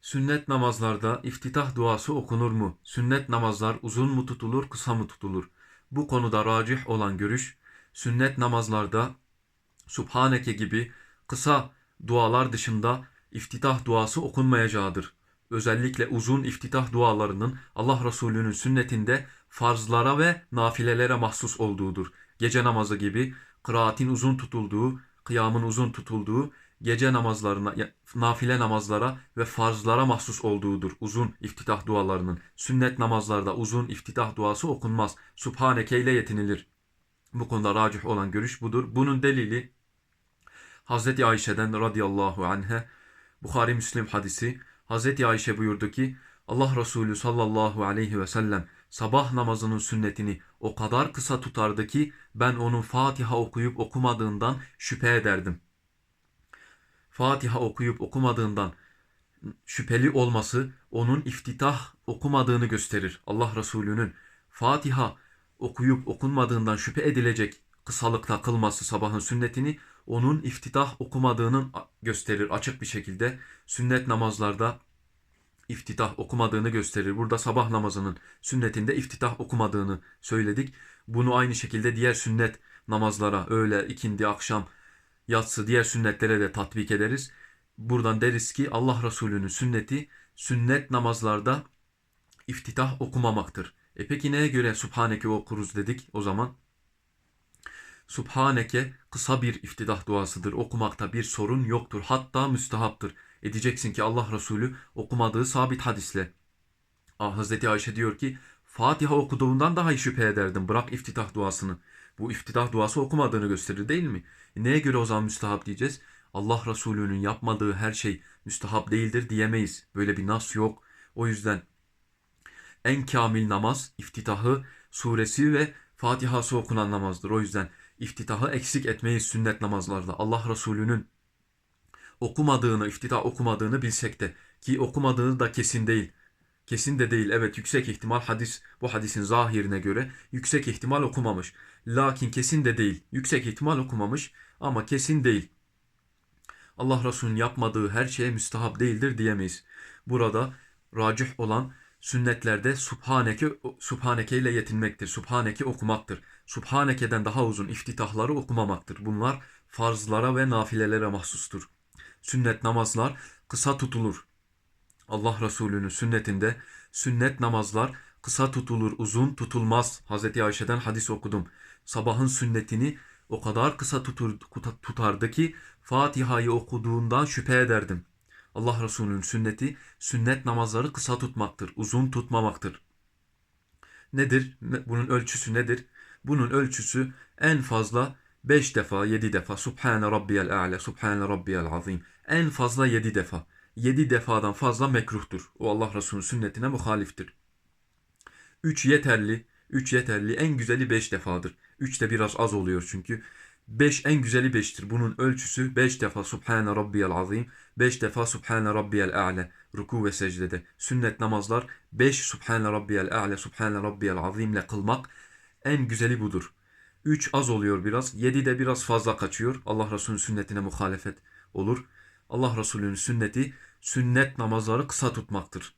Sünnet namazlarda iftitah duası okunur mu? Sünnet namazlar uzun mu tutulur, kısa mı tutulur? Bu konuda racih olan görüş, sünnet namazlarda Subhaneke gibi kısa dualar dışında iftitah duası okunmayacağıdır. Özellikle uzun iftitah dualarının Allah Resulü'nün sünnetinde farzlara ve nafilelere mahsus olduğudur. Gece namazı gibi kıraatin uzun tutulduğu, kıyamın uzun tutulduğu, gece namazlarına, nafile namazlara ve farzlara mahsus olduğudur uzun iftitah dualarının. Sünnet namazlarda uzun iftitah duası okunmaz. Subhaneke ile yetinilir. Bu konuda racih olan görüş budur. Bunun delili Hazreti Ayşe'den radıyallahu anhe Bukhari Müslim hadisi Hazreti Ayşe buyurdu ki Allah Resulü sallallahu aleyhi ve sellem sabah namazının sünnetini o kadar kısa tutardı ki ben onun Fatiha okuyup okumadığından şüphe ederdim. Fatiha okuyup okumadığından şüpheli olması onun iftitah okumadığını gösterir. Allah Resulü'nün Fatiha okuyup okunmadığından şüphe edilecek kısalıkta kılması sabahın sünnetini onun iftitah okumadığının gösterir açık bir şekilde. Sünnet namazlarda iftitah okumadığını gösterir. Burada sabah namazının sünnetinde iftitah okumadığını söyledik. Bunu aynı şekilde diğer sünnet namazlara, öğle, ikindi, akşam, yatsı, diğer sünnetlere de tatbik ederiz. Buradan deriz ki Allah Resulü'nün sünneti sünnet namazlarda iftitah okumamaktır. E peki neye göre Subhaneke okuruz dedik o zaman? Subhaneke kısa bir iftitah duasıdır. Okumakta bir sorun yoktur. Hatta müstehaptır. Edeceksin ki Allah Resulü okumadığı sabit hadisle. Ah, Hazreti Ayşe diyor ki Fatiha okuduğundan daha şüphe ederdim. Bırak iftitah duasını. Bu iftitah duası okumadığını gösterir değil mi? E neye göre o zaman müstehap diyeceğiz? Allah Resulü'nün yapmadığı her şey müstehap değildir diyemeyiz. Böyle bir nas yok. O yüzden en kamil namaz iftitahı, suresi ve Fatihası okunan namazdır. O yüzden iftitahı eksik etmeyiz sünnet namazlarda. Allah Resulü'nün okumadığını, iftitah okumadığını bilsek de ki okumadığını da kesin değil. Kesin de değil. Evet yüksek ihtimal hadis bu hadisin zahirine göre yüksek ihtimal okumamış. Lakin kesin de değil. Yüksek ihtimal okumamış ama kesin değil. Allah Resulü'nün yapmadığı her şeye müstahap değildir diyemeyiz. Burada racih olan sünnetlerde Subhaneke, Subhaneke ile yetinmektir. Subhaneke okumaktır. Subhaneke'den daha uzun iftitahları okumamaktır. Bunlar farzlara ve nafilelere mahsustur. Sünnet namazlar kısa tutulur. Allah Resulü'nün sünnetinde sünnet namazlar kısa tutulur, uzun tutulmaz. Hazreti Ayşe'den hadis okudum. Sabahın sünnetini o kadar kısa tutur, tutardı ki Fatiha'yı okuduğundan şüphe ederdim. Allah Resulü'nün sünneti sünnet namazları kısa tutmaktır, uzun tutmamaktır. Nedir? Bunun ölçüsü nedir? Bunun ölçüsü en fazla 5 defa, 7 defa Subhane Rabbiyel A'le, Subhane Rabbiyel Azim. En fazla 7 defa. 7 defadan fazla mekruhtur. O Allah Resulü'nün sünnetine muhaliftir. 3 yeterli. 3 yeterli. En güzeli 5 defadır. 3 de biraz az oluyor çünkü. 5 en güzeli 5'tir. Bunun ölçüsü 5 defa Subhane Rabbiyel Azim, 5 defa Subhane Rabbiyel A'le ruku ve secdede. Sünnet namazlar 5 Subhane Rabbiyel A'le, Subhane Rabbiyel Azim ile kılmak en güzeli budur. 3 az oluyor biraz. 7 de biraz fazla kaçıyor. Allah Resulü'nün sünnetine muhalefet olur. Allah Resulü'nün sünneti sünnet namazları kısa tutmaktır.